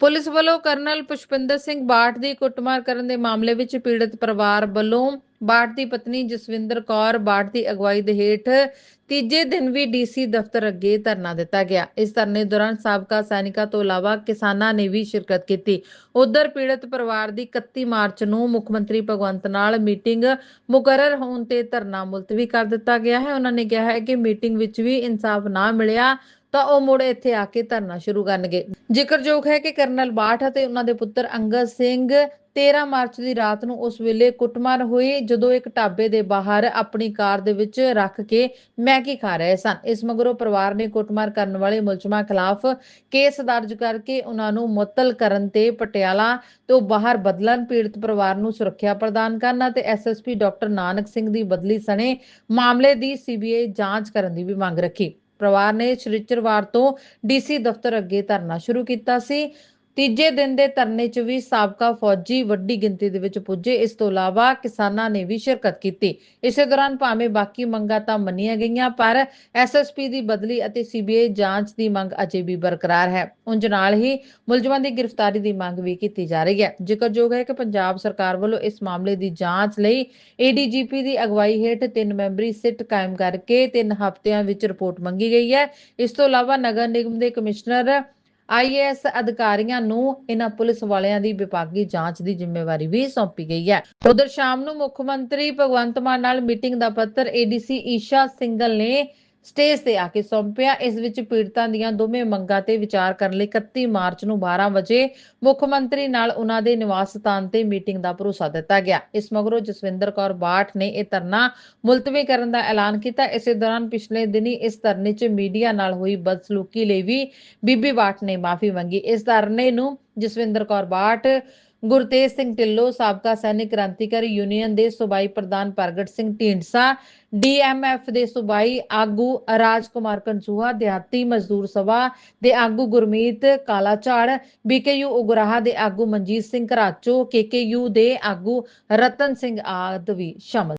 Police ਵੱਲੋਂ colonel Pushpinder Singh Bath ਦੀ ਕੁੱਟਮਾਰ ਕਰਨ ਦੇ ਮਾਮਲੇ ਵਿੱਚ ਪੀੜਤ ਪਰਿਵਾਰ ਵੱਲੋਂ ਬਾਠ ਦੀ ਪਤਨੀ ਜਸਵਿੰਦਰ ਕੌਰ ਬਾਠ ਦੀ ਅਗਵਾਈ ਦੇ ਹੇਠ ਤੀਜੇ ਦਿਨ ਵੀ ਡੀਸੀ ਦਫ਼ਤਰ ਅੱਗੇ ਧਰਨਾ ਦਿੱਤਾ ਗਿਆ। ਇਸ ਧਰਨੇ ਦੌਰਾਨ ਸਾਬਕਾ ਸੈਨਿਕਾਂ ਤੋਂ ਇਲਾਵਾ ਕਿਸਾਨਾਂ ਨੇ ਵੀ ਸ਼ਿਰਕਤ ਕੀਤੀ। ਉਧਰ ਪੀੜਤ ਪਰਿਵਾਰ ਦੀ 31 ਮਾਰਚ ਨੂੰ ਮੁੱਖ ਮੰਤਰੀ ਭਗਵੰਤ ਨਾਲ ਮੀਟਿੰਗ ਮੁਕਰਰ ਹੋਣ ਤੇ ਧਰਨਾ ਮੁਲਤਵੀ ਕਰ ਦਿੱਤਾ ਗਿਆ ਹੈ। ਉਹਨਾਂ ਨੇ ਕਿਹਾ ਹੈ ਕਿ ਮੀਟਿੰਗ ਵਿੱਚ ਵੀ ਇਨਸਾਫ ਨਾ ਮਿਲਿਆ ਤਾਂ ਉਹ ਮੁੜ ਇੱਥੇ ਆ ਕੇ ਧਰਨਾ ਸ਼ੁਰੂ ਕਰਨਗੇ। ਜ਼ਿਕਰਯੋਗ ਹੈ ਕਿ ਕਰਨਲ ਬਾਠ ਅਤੇ ਉਹਨਾਂ ਦੇ ਪੁੱਤਰ ਅੰਗਦ ਸਿੰਘ 13 ਮਾਰਚ ਦੀ ਰਾਤ ਨੂੰ ਉਸ ਵੇਲੇ ਕੁੱਟਮਾਰ ਹੋਈ, ਜਦੋਂ ਇੱਕ ਢਾਬੇ ਦੇ ਬਾਹਰ ਆਪਣੀ ਕਾਰ ਦੇ ਵਿੱਚ ਰੱਖ ਕੇ ਮੈਗੀ ਖਾ ਰਹੇ ਸਨ। ਇਸ ਮਗਰੋਂ ਪਰਿਵਾਰ ਨੇ ਕੁੱਟਮਾਰ ਕਰਨ ਵਾਲੇ ਮੁਲਜ਼ਮਾਂ ਖਿਲਾਫ ਕੇਸ ਦਰਜ ਕਰਕੇ ਉਹਨਾਂ ਨੂੰ ਮੁਅੱਤਲ ਕਰਨ ਤੇ ਪਟਿਆਲਾ ਤੋਂ ਬਾਹਰ ਬਦਲਣ ਪੀੜਤ ਪਰਿਵਾਰ ਨੂੰ ਸੁਰੱਖਿਆ ਪ੍ਰਦਾਨ ਕਰਨ ਅਤੇ ਐਸਐਸਪੀ ਡਾਕਟਰ ਨਾਨਕ ਸਿੰਘ ਦੀ ਬਦਲੀ ਸਣੇ ਮਾਮਲੇ ਦੀ ਸੀਬੀਆਈ ਜਾਂਚ ਕਰਨ ਦੀ ਵੀ ਮੰਗ ਰੱਖੀ। ਪਰਿਵਾਰ ਨੇ ਸ਼੍ਰੀਚਰਵਾਰ ਤੋਂ ਡੀਸੀ ਦਫ਼ਤਰ ਅੱਗੇ ਧਰਨਾ ਸ਼ੁਰੂ ਕੀਤਾ ਸੀ। ਤੀਜੇ ਦਿਨ ਦੇ ਧਰਨੇ 'ਚ ਵੀ ਸਾਬਕਾ ਫੌਜੀ ਵੱਡੀ ਗਿਣਤੀ ਦੇ ਵਿੱਚ ਪੁੱਜੇ। ਇਸ ਤੋਂ ਇਲਾਵਾ ਕਿਸਾਨਾਂ ਨੇ ਵੀ ਸ਼ਿਰਕਤ ਕੀਤੀ। ਇਸੇ ਦੌਰਾਨ ਭਾਵੇਂ ਬਾਕੀ ਮੰਗਾਂ ਤਾਂ ਮੰਨੀਆਂ ਗਈਆਂ, ਪਰ ਐਸਐਸਪੀ ਦੀ ਬਦਲੀ ਅਤੇ ਸੀਬੀਆਈ ਜਾਂਚ ਦੀ ਮੰਗ ਅਜੇ ਵੀ ਬਰਕਰਾਰ ਹੈ। ਉਂਝ ਨਾਲ ਹੀ ਮੁਲਜ਼ਮਾਂ ਦੀ ਗ੍ਰਿਫਤਾਰੀ ਦੀ ਮੰਗ ਵੀ ਕੀਤੀ ਜਾ ਰਹੀ ਹੈ। ਜ਼ਿਕਰਯੋਗ ਹੈ ਕਿ ਪੰਜਾਬ ਸਰਕਾਰ ਵੱਲੋਂ ਇਸ ਮਾਮਲੇ ਦੀ ਜਾਂਚ ਲਈ ਏਡੀਜੀਪੀ ਦੀ ਅਗਵਾਈ ਹੇਠ ਤਿੰਨ ਮੈਂਬਰੀ ਸਿੱਟ ਕਾਇਮ ਕਰਕੇ ਤਿੰਨ ਹਫ਼ਤਿਆਂ ਵਿੱਚ ਰਿਪੋਰਟ ਮੰਗੀ ਗਈ ਹੈ। ਇਸ ਤੋਂ ਇਲਾਵਾ ਨਗਰ ਨਿਗਮ ਦੇ ਕਮਿਸ਼ਨਰ ਆਈਏਐਸ ਅਧਿਕਾਰੀਆਂ ਨੂੰ ਇਹਨਾਂ ਪੁਲਿਸ ਵਾਲਿਆਂ ਦੀ ਵਿਭਾਗੀ ਜਾਂਚ ਦੀ ਜ਼ਿੰਮੇਵਾਰੀ ਵੀ ਸੌਂਪੀ ਗਈ ਹੈ। ਉਧਰ ਸ਼ਾਮ ਨੂੰ ਮੁੱਖ ਮੰਤਰੀ ਭਗਵੰਤ ਮਾਨ ਨਾਲ ਮੀਟਿੰਗ ਦਾ ਪੱਤਰ ਏਡੀਸੀ ਈਸ਼ਾ ਸਿੰਗਲ ਨੇ ਸਟੇਜ ਤੇ ਆ ਕੇ ਸੌਂਪਿਆ। ਇਸ ਵਿੱਚ ਪੀੜਤਾਂ ਦੀਆਂ ਦੋਵੇਂ ਮੰਗਾਂ ਤੇ ਵਿਚਾਰ ਕਰਨ ਲਈ 31 ਮਾਰਚ ਨੂੰ 12 ਵਜੇ ਮੁੱਖ ਮੰਤਰੀ ਨਾਲ ਉਹਨਾਂ ਦੇ ਨਿਵਾਸ ਸਥਾਨ ਤੇ ਮੀਟਿੰਗ ਦਾ ਭਰੋਸਾ ਦਿੱਤਾ ਗਿਆ। ਇਸ ਮਗਰੋਂ ਜਸਵਿੰਦਰ ਕੌਰ ਬਾਠ ਨੇ ਇਹ ਧਰਨਾ ਮੁਲਤਵੀ ਕਰਨ ਦਾ ਐਲਾਨ ਕੀਤਾ। ਇਸੇ ਦੌਰਾਨ ਪਿਛਲੇ ਦਿਨੀ ਇਸ ਧਰਨੇ 'ਚ ਮੀਡੀਆ ਨਾਲ ਹੋਈ ਬਦਸਲੂਕੀ ਲਈ ਵੀ ਬੀਬੀ ਬਾਠ ਨੇ ਮਾਫੀ ਮੰਗੀ। ਇਸ ਧਰਨੇ ਨੂੰ ਜਸਵਿੰਦਰ ਕੌਰ ਬਾਠ ਗੁਰਤੇਜ ਸਿੰਘ ਢਿੱਲੋਂ, ਸਾਬਕਾ ਸੈਨਿਕ ਕ੍ਰਾਂਤੀਕਾਰੀ ਯੂਨੀਅਨ ਦੇ ਸੂਬਾਈ ਪ੍ਰਧਾਨ ਪ੍ਰਗਟ ਸਿੰਘ ਢੀਂਡਸਾ ਡੀਐਮਐਫ ਦੇ ਸੂਬਾਈ ਆਗੂ ਰਾਜ ਕੁਮਾਰ ਕੰਸੂਹਾ ਦਿਹਾਤੀ ਮਜ਼ਦੂਰ ਸਭਾ ਦੇ ਆਗੂ ਗੁਰਮੀਤ ਕਾਲਾਝਾੜ ਬੀਕੇਯੂ ਉਗਰਾਹਾ ਦੇ ਆਗੂ ਮਨਜੀਤ ਸਿੰਘ ਘਰਾਚੋ ਕੇਕੇਯੂ ਦੇ ਆਗੂ ਰਤਨ ਸਿੰਘ ਆਦਿ ਵੀ ਸ਼ਾਮਲ